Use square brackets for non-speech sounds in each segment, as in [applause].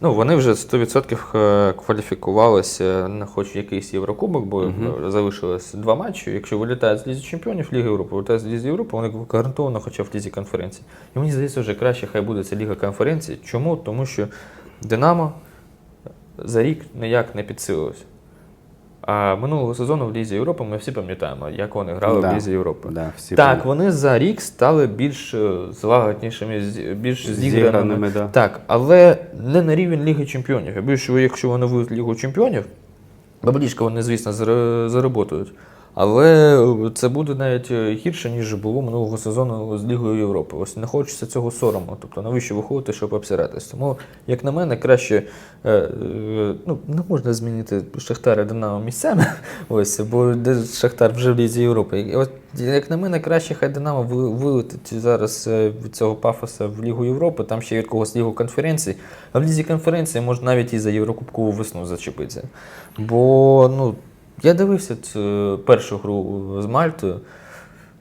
Ну, вони вже 100% е, кваліфікувалися на хоч якийсь Єврокубок, бо угу. залишилось два матчі. Якщо вилітають з Лізі Чемпіонів, Ліги Європи, вилітають з Лізі Європи, вони гарантовано хоча б в Лізі конференції. І мені здається, вже краще хай буде ця Ліга конференції. Чому? Тому що Динамо за рік ніяк не підсилилось. А минулого сезону в Лізі Європи ми всі пам'ятаємо, як вони грали Да. в Лізі Європи. Да, всі Так, вони за рік стали більш е, злагоднішими, більш зіграними. Да. Так, але не на рівень Ліги Чемпіонів. Я більше, що якщо вони вийдуть Лігу Чемпіонів, баблішка вони, звісно, заработають. Але це буде навіть е, гірше, ніж було минулого сезону з Лігою Європи. Ось не хочеться цього сорому. Тобто навіщо виходити, щоб обсиратись. Тому, як на мене, краще е, е, ну, не можна змінити Шахтар і Динамо місцями. [laughs] Ось, бо Шахтар вже в Лізі Європи. От, як на мене, краще хай Динамо ви- вилетить зараз від цього пафоса в Лігу Європи, там ще від когось Лігу конференцій. А в Лізі конференції можна навіть і за Єврокубкову весну зачепитися. Бо ну, я дивився цю першу гру з Мальтою.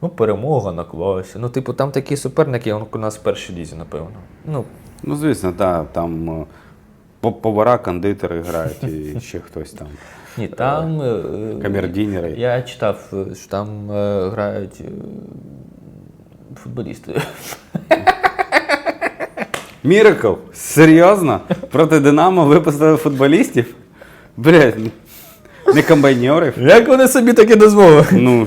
Ну, перемога на класі. Ну, типу, там такі суперники, як у нас в першій лізі, напевно. Ну, Ну, звісно, да, там е, повара, кондитери грають і [laughs] ще хтось там. ні, там. е, Камердінери. Я читав, е, що там е, грають е, футболісти. [laughs] Міракл? Серйозно? Проти Динамо випустили футболістів? Блядь, не комбайнерів? Як вони собі таке дозволили? Ну,